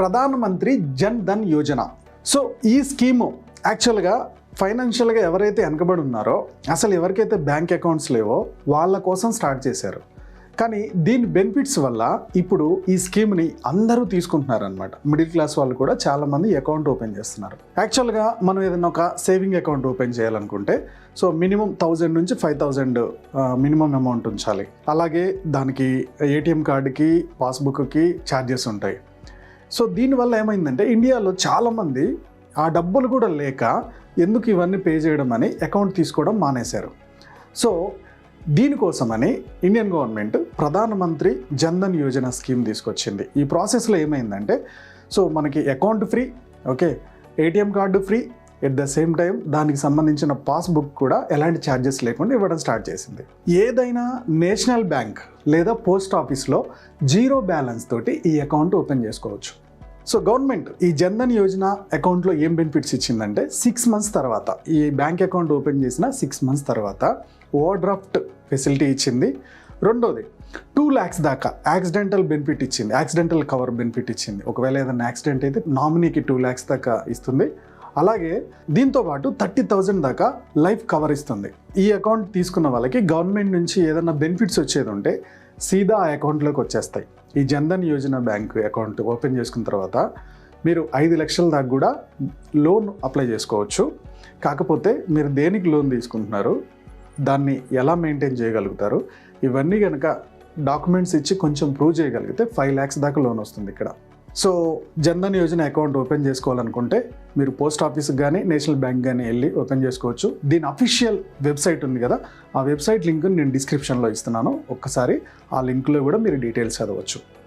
ప్రధాన మంత్రి జన్ ధన్ యోజన. సో ఈ స్కీము యాక్చువల్గా ఫైనాన్షియల్గా ఎవరైతే వెనకబడి ఉన్నారో అసలు ఎవరికైతే బ్యాంక్ అకౌంట్స్ లేవో వాళ్ళ కోసం స్టార్ట్ చేశారు. కానీ దీని బెనిఫిట్స్ వల్ల ఇప్పుడు ఈ స్కీమ్ని అందరూ తీసుకుంటున్నారనమాట మిడిల్ క్లాస్ వాళ్ళు కూడా చాలామంది అకౌంట్ ఓపెన్ చేస్తున్నారు. యాక్చువల్గా మనం ఏదైనా ఒక సేవింగ్ అకౌంట్ ఓపెన్ చేయాలనుకుంటే సో మినిమం థౌజండ్ నుంచి ఫైవ్ థౌజండ్ మినిమం అమౌంట్ ఉంచాలి. అలాగే దానికి ఏటీఎం కార్డుకి పాస్బుక్కి ఛార్జెస్ ఉంటాయి. సో దీనివల్ల ఏమైందంటే ఇండియాలో చాలామంది ఆ డబ్బులు కూడా లేక ఎందుకు ఇవన్నీ పే చేయడం అని అకౌంట్ తీసుకోవడం మానేశారు. సో దీనికోసమని ఇండియన్ గవర్నమెంట్ ప్రధానమంత్రి జన్ధన్ యోజన స్కీమ్ తీసుకొచ్చింది. ఈ ప్రాసెస్లో ఏమైందంటే సో మనకి account free okay ATM card free at the same time దానికి సంబంధించిన పాస్బుక్ కూడా ఎలాంటి ఛార్జెస్ లేకుండా ఇవ్వడం స్టార్ట్ చేసింది. ఏదైనా నేషనల్ బ్యాంక్ లేదా పోస్ట్ ఆఫీస్లో జీరో బ్యాలెన్స్ తోటి ఈ అకౌంట్ ఓపెన్ చేసుకోవచ్చు. సో గవర్నమెంట్ ఈ జన్ధన్ యోజన అకౌంట్లో ఏం బెనిఫిట్స్ ఇచ్చిందంటే సిక్స్ మంత్స్ తర్వాత ఈ బ్యాంక్ అకౌంట్ ఓపెన్ చేసిన సిక్స్ మంత్స్ తర్వాత ఓవర్ డ్రాఫ్ట్ ఫెసిలిటీ ఇచ్చింది. రెండోది టూ ల్యాక్స్ దాకా యాక్సిడెంటల్ బెనిఫిట్ ఇచ్చింది. యాక్సిడెంటల్ కవర్ బెనిఫిట్ ఇచ్చింది. ఒకవేళ ఏదైనా యాక్సిడెంట్ అయితే నామినీకి టూ ల్యాక్స్ దాకా ఇస్తుంది. అలాగే దీంతో పాటు థర్టీ థౌజండ్ దాకా లైఫ్ కవర్ ఇస్తుంది. ఈ అకౌంట్ తీసుకున్న వాళ్ళకి గవర్నమెంట్ నుంచి ఏదైనా బెనిఫిట్స్ వచ్చేది ఉంటే సీదా ఆ అకౌంట్లోకి వచ్చేస్తాయి. ఈ Jan Dhan Yojana bank account open చేసుకున్న తర్వాత మీరు ఐదు లక్షల దాకా కూడా లోన్ అప్లై చేసుకోవచ్చు. కాకపోతే మీరు దేనికి లోన్ తీసుకుంటున్నారు? దాన్ని ఎలా మెయింటైన్ చేయగలుగుతారు? ఇవన్నీ కనుక డాక్యుమెంట్స్ ఇచ్చి కొంచెం ప్రూవ్ చేయగలిగితే ఫైవ్ ల్యాక్స్ దాకా లోన్ వస్తుంది ఇక్కడ. So Jan Dhan Yojana account open చేసుకోవాలనుకుంటే మీరు పోస్ట్ ఆఫీస్కి కానీ నేషనల్ బ్యాంక్ కానీ వెళ్ళి ఓపెన్ చేసుకోవచ్చు. దీని అఫీషియల్ వెబ్సైట్ ఉంది కదా ఆ వెబ్సైట్ లింక్ నేను డిస్క్రిప్షన్లో ఇస్తున్నాను. ఒక్కసారి ఆ లింక్లో కూడా మీరు డీటెయిల్స్ చదవచ్చు.